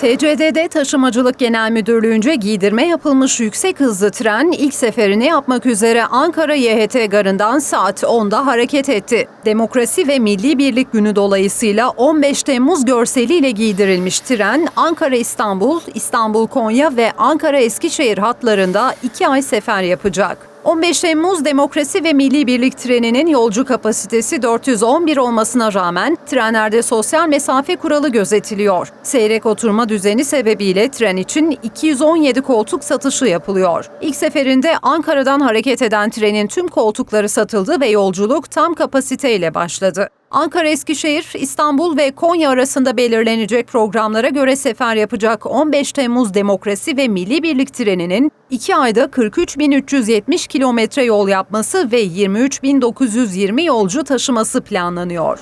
TCDD Taşımacılık Genel Müdürlüğü'nce giydirme yapılmış yüksek hızlı tren ilk seferini yapmak üzere Ankara YHT garından saat 10'da hareket etti. Demokrasi ve Milli Birlik Günü dolayısıyla 15 Temmuz görseliyle giydirilmiş tren Ankara-İstanbul, İstanbul-Konya ve Ankara-Eskişehir hatlarında 2 ay sefer yapacak. 15 Temmuz Demokrasi ve Milli Birlik treninin yolcu kapasitesi 411 olmasına rağmen trenlerde sosyal mesafe kuralı gözetiliyor. Seyrek oturma düzeni sebebiyle tren için 217 koltuk satışı yapılıyor. İlk seferinde Ankara'dan hareket eden trenin tüm koltukları satıldı ve yolculuk tam kapasiteyle başladı. Ankara, Eskişehir, İstanbul ve Konya arasında belirlenecek programlara göre sefer yapacak 15 Temmuz Demokrasi ve Milli Birlik treninin 2 ayda 43.370 kilometre yol yapması ve 23.920 yolcu taşıması planlanıyor.